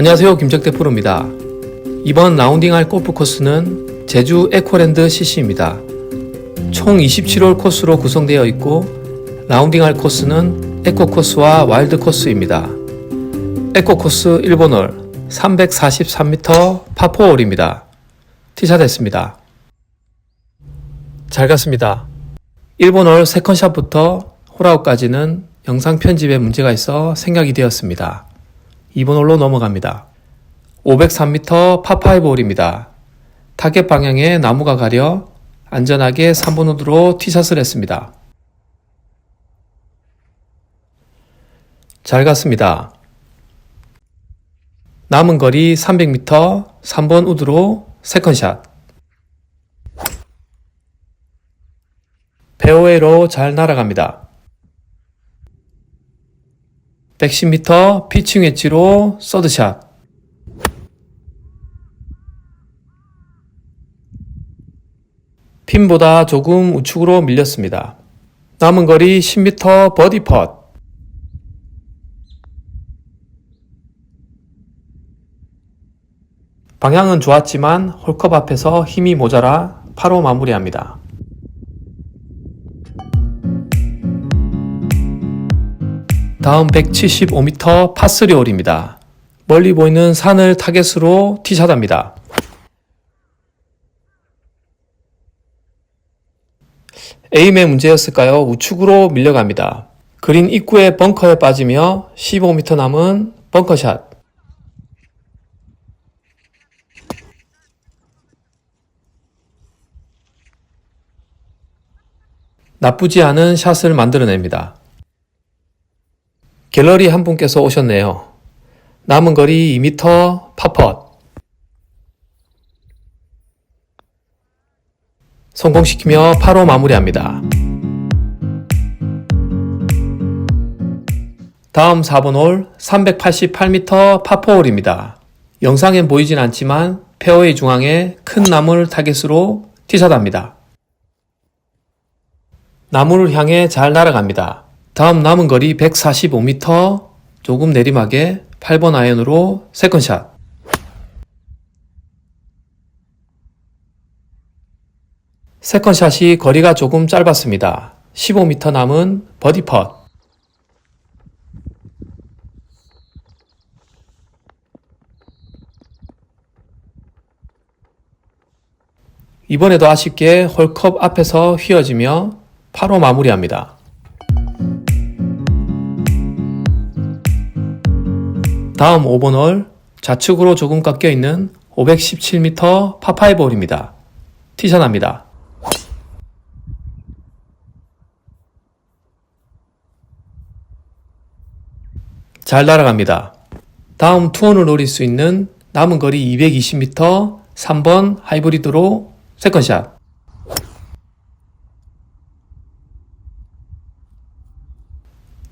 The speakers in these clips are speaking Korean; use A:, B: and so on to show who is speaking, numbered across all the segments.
A: 안녕하세요. 김정태 프로입니다. 이번 라운딩할 골프 코스는 제주 에코랜드 CC입니다. 총 27홀 코스로 구성되어 있고 라운딩할 코스는 에코 코스와 와일드 코스입니다. 에코 코스 1번홀 343m 파4홀입니다. 티샷 했습니다. 잘 갔습니다. 1번홀 세컨샷부터 홀아웃까지는 영상 편집에 문제가 있어 생략이 되었습니다. 2번 홀로 넘어갑니다. 503m 파5 홀입니다. 타겟 방향에 나무가 가려 안전하게 3번 우드로 티샷을 했습니다. 잘 갔습니다. 남은 거리 300m 3번 우드로 세컨샷. 페어웨이로 잘 날아갑니다. 110m 피칭 웨지로 서드샷. 핀보다 조금 우측으로 밀렸습니다. 남은 거리 10m 버디 펫. 방향은 좋았지만 홀컵 앞에서 힘이 모자라 8호 마무리합니다. 다음 175m 파3 홀입니다. 멀리 보이는 산을 타겟으로 티샷합니다. 에임의 문제였을까요? 우측으로 밀려갑니다. 그린 입구의 벙커에 빠지며 15m 남은 벙커샷. 나쁘지 않은 샷을 만들어냅니다. 갤러리 한 분께서 오셨네요. 남은 거리 2m 파펫. 성공시키며 8호 마무리합니다. 다음 4번 홀 388m 파4홀입니다. 영상엔 보이진 않지만 페어웨이 중앙에 큰 나무를 타겟으로 티샷합니다. 나무를 향해 잘 날아갑니다. 다음 남은 거리 145m 조금 내리막에 8번 아이언으로 세컨샷. 세컨샷이 거리가 조금 짧았습니다. 15m 남은 버디 펫. 이번에도 아쉽게 홀컵 앞에서 휘어지며 8호 마무리합니다. 다음 5번 홀 좌측으로 조금 깎여 있는 517m 파5 홀입니다. 티샷합니다. 잘 날아갑니다. 다음 투혼을 노릴 수 있는 남은 거리 220m 3번 하이브리드로 세컨샷.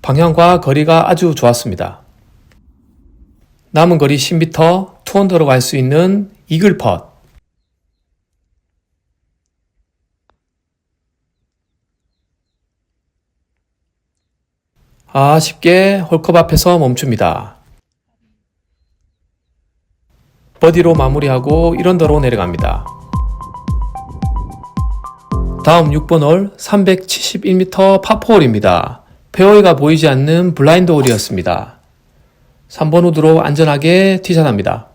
A: 방향과 거리가 아주 좋았습니다. 남은 거리 10m 투언더로 갈 수 있는 이글 펫. 아쉽게 홀컵 앞에서 멈춥니다. 버디로 마무리하고 이런더로 내려갑니다. 다음 6번 홀 371m 파4홀입니다. 페어웨이가 보이지 않는 블라인드 홀이었습니다. 3번 우드로 안전하게 티샷합니다.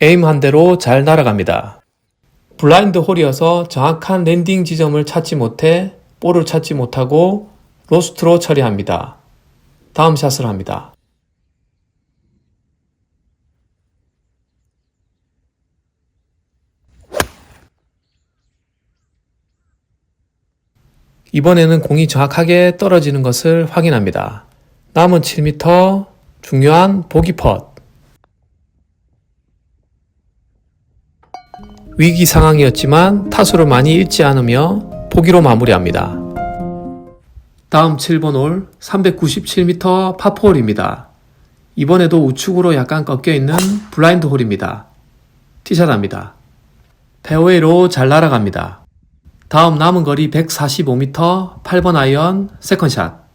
A: 에임 한 대로 잘 날아갑니다. 블라인드 홀이어서 정확한 랜딩 지점을 찾지 못해 볼을 찾지 못하고 로스트로 처리합니다. 다음 샷을 합니다. 이번에는 공이 정확하게 떨어지는 것을 확인합니다. 남은 7m 중요한 보기 펫. 위기 상황이었지만 타수를 많이 잃지 않으며 보기로 마무리합니다. 다음 7번 홀 397m 파4홀입니다. 이번에도 우측으로 약간 꺾여 있는 블라인드 홀입니다. 티샷합니다. 페어웨이로 잘 날아갑니다. 다음 남은 거리 145m 8번 아이언 세컨샷.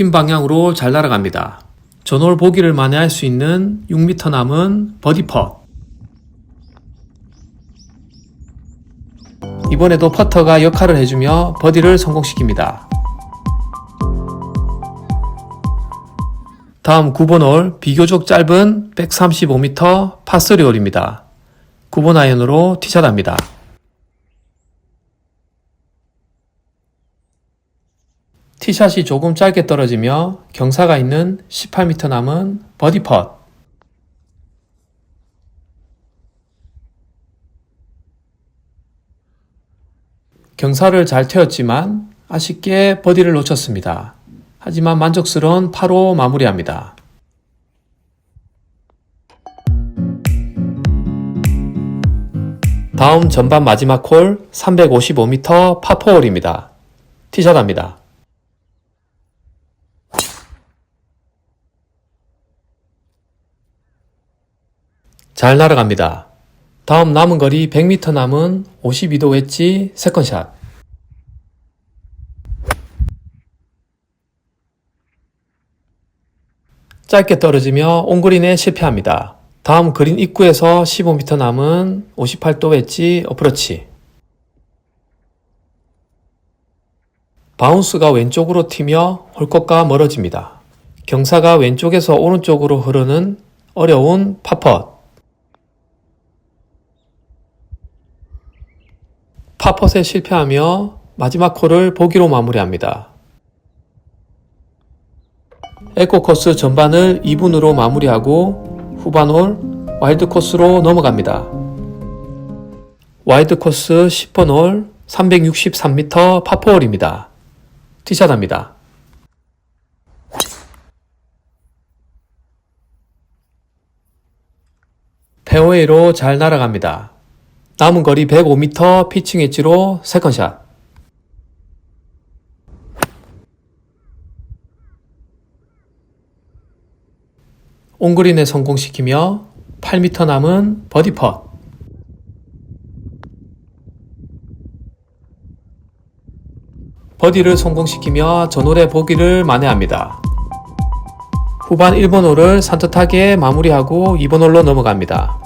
A: 핀 방향으로 잘 날아갑니다. 전홀 보기를 만회할 수 있는 6m 남은 버디 펫. 이번에도 퍼터가 역할을 해주며 버디를 성공시킵니다. 다음 9번 홀 비교적 짧은 135m 파3 홀입니다. 9번 아이언으로 티샷합니다. 티샷이 조금 짧게 떨어지며 경사가 있는 18m 남은 버디 펫. 경사를 잘 태웠지만 아쉽게 버디를 놓쳤습니다. 하지만 만족스러운 8호 마무리합니다. 다음 전반 마지막 홀 355m 파4홀입니다. 티샷합니다. 잘 날아갑니다. 다음 남은 거리 100m 남은 52도 웨지 세컨샷. 짧게 떨어지며 온그린에 실패합니다. 다음 그린 입구에서 15m 남은 58도 웨지 어프로치. 바운스가 왼쪽으로 튀며 홀컵과 멀어집니다. 경사가 왼쪽에서 오른쪽으로 흐르는 어려운 파펫. 파펫에 실패하며 마지막 홀을 보기로 마무리합니다. 에코 코스 전반을 2분으로 마무리하고 후반 홀 와일드 코스로 넘어갑니다. 와일드 코스 10번 홀 363m 파포홀입니다. 티샷합니다. 페어웨이로 잘 날아갑니다. 남은 거리 105m 피칭 엣지로 세컨샷. 온그린에 성공시키며 8m 남은 버디 펫. 버디를 성공시키며 전홀의 보기를 만회합니다. 후반 1번 홀을 산뜻하게 마무리하고 2번 홀로 넘어갑니다.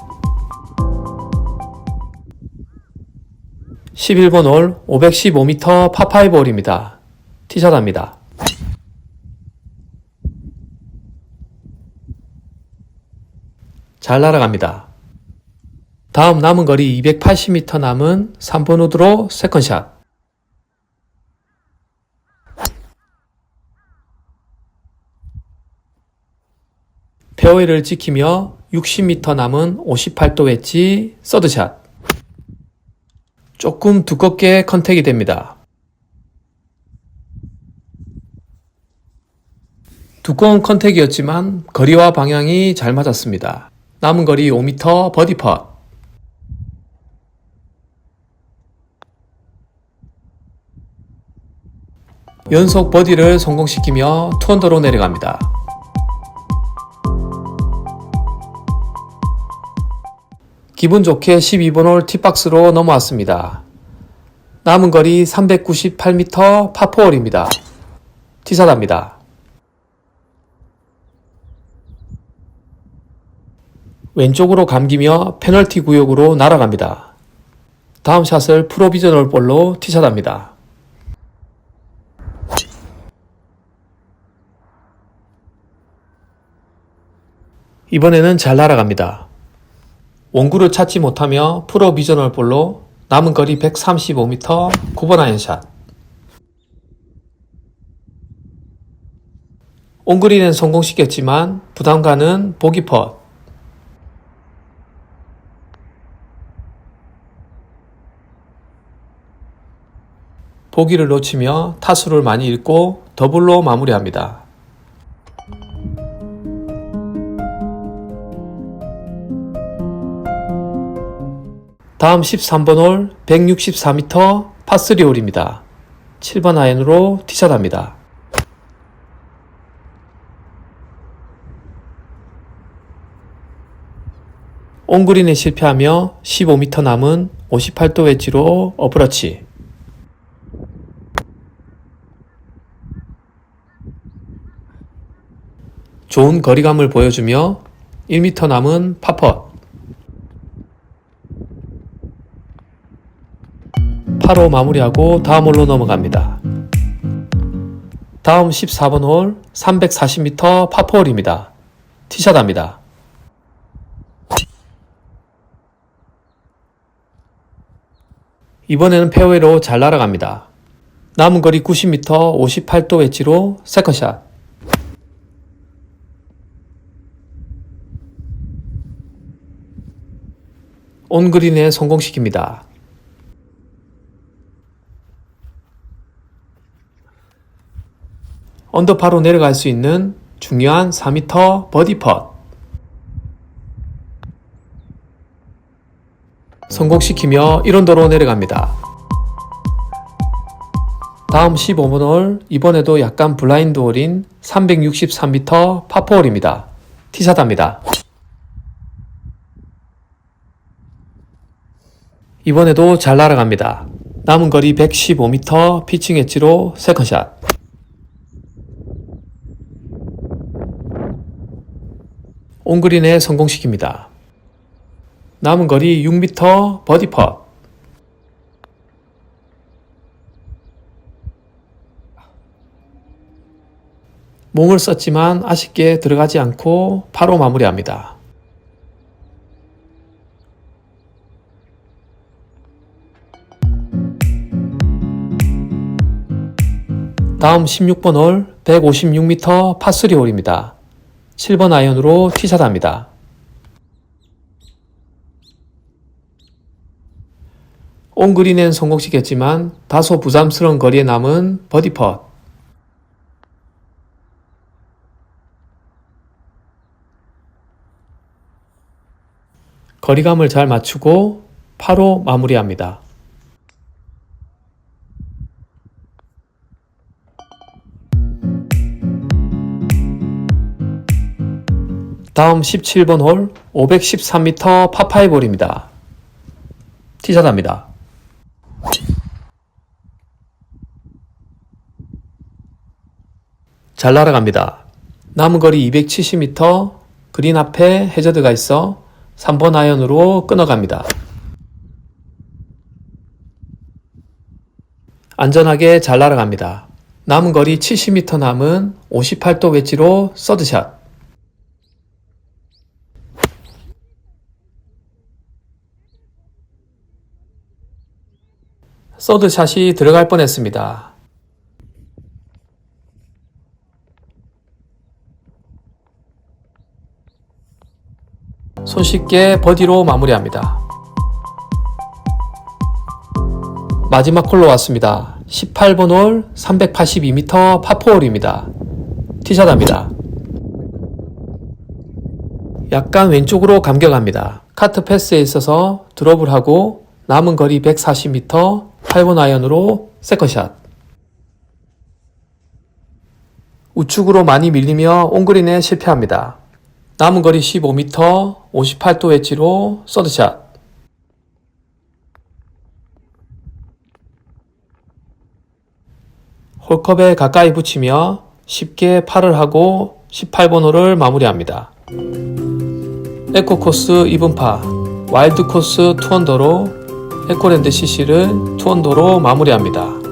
A: 11번 홀 515m 파5 홀입니다. 티샷합니다. 잘 날아갑니다. 다음 남은 거리 280m 남은 3번 우드로 세컨샷. 페어웨이를 지키며 60m 남은 58도 웨지 서드샷. 조금 두껍게 컨택이 됩니다. 두꺼운 컨택이었지만 거리와 방향이 잘 맞았습니다. 남은 거리 5m 버디 펫. 연속 버디를 성공시키며 투언더로 내려갑니다. 기분 좋게 12번 홀 티박스로 넘어왔습니다. 남은 거리 398m 파4홀입니다. 티사답니다. 왼쪽으로 감기며 페널티 구역으로 날아갑니다. 다음 샷을 프로비저널 볼로 티샷합니다. 이번에는 잘 날아갑니다. 원구를 찾지 못하며 프로 비저널 볼로 남은 거리 135m 9번 아이언샷. 온그린은 성공시켰지만 부담가는 보기 펫. 보기를 놓치며 타수를 많이 잃고 더블로 마무리합니다. 다음 13번 홀 164m 파3 홀입니다. 7번 아이언으로 티샷합니다. 온그린에 실패하며 15m 남은 58도 웨지로 어프러치. 좋은 거리감을 보여주며 1m 남은 파퍼 8호 마무리하고 다음 홀로 넘어갑니다. 다음 14번 홀 340m 파포홀입니다. 티샷합니다. 이번에는 페어웨이로 잘 날아갑니다. 남은 거리 90m 58도 웨지로 세컨샷. 온그린에 성공시킵니다. 언더파로 내려갈 수 있는 중요한 4m 버디 펫. 성공시키며 1원도로 내려갑니다. 다음 15번 홀, 이번에도 약간 블라인드 홀인 363m 파포홀입니다. 티샷합니다. 이번에도 잘 날아갑니다. 남은 거리 115m 피칭 엣지로 세컨샷. 온그린에 성공시킵니다. 남은 거리 6m 버디 펫. 몸을 썼지만 아쉽게 들어가지 않고 바로 마무리합니다. 다음 16번 홀 156m 파3 홀입니다. 7번 아이언으로 티샷합니다. 온그린엔 성공시켰지만 다소 부담스러운 거리에 남은 버디 펫. 거리감을 잘 맞추고 파로 마무리합니다. 다음 17번 홀 513m 파5홀입니다. 티샷합니다. 잘 날아갑니다. 남은 거리 270m 그린 앞에 해저드가 있어 3번 아이언으로 끊어갑니다. 안전하게 잘 날아갑니다. 남은 거리 70m 남은 58도 웨지로 서드샷. 서드샷이 들어갈 뻔했습니다. 손쉽게 버디로 마무리합니다. 마지막 홀로 왔습니다. 18번 홀 382m 파4홀입니다. 티샷합니다. 약간 왼쪽으로 감겨갑니다. 카트 패스에 있어서 드롭을 하고 남은 거리 140m 8번 아이언으로 세컨샷. 우측으로 많이 밀리며 온그린에 실패합니다. 남은 거리 15m 58도 웨지로 서드샷. 홀컵에 가까이 붙이며 쉽게 팔을 하고 18번 홀을 마무리합니다. 에코 코스 2분파, 와일드 코스 투언더로 에코랜드 CC를 투언더로 마무리합니다.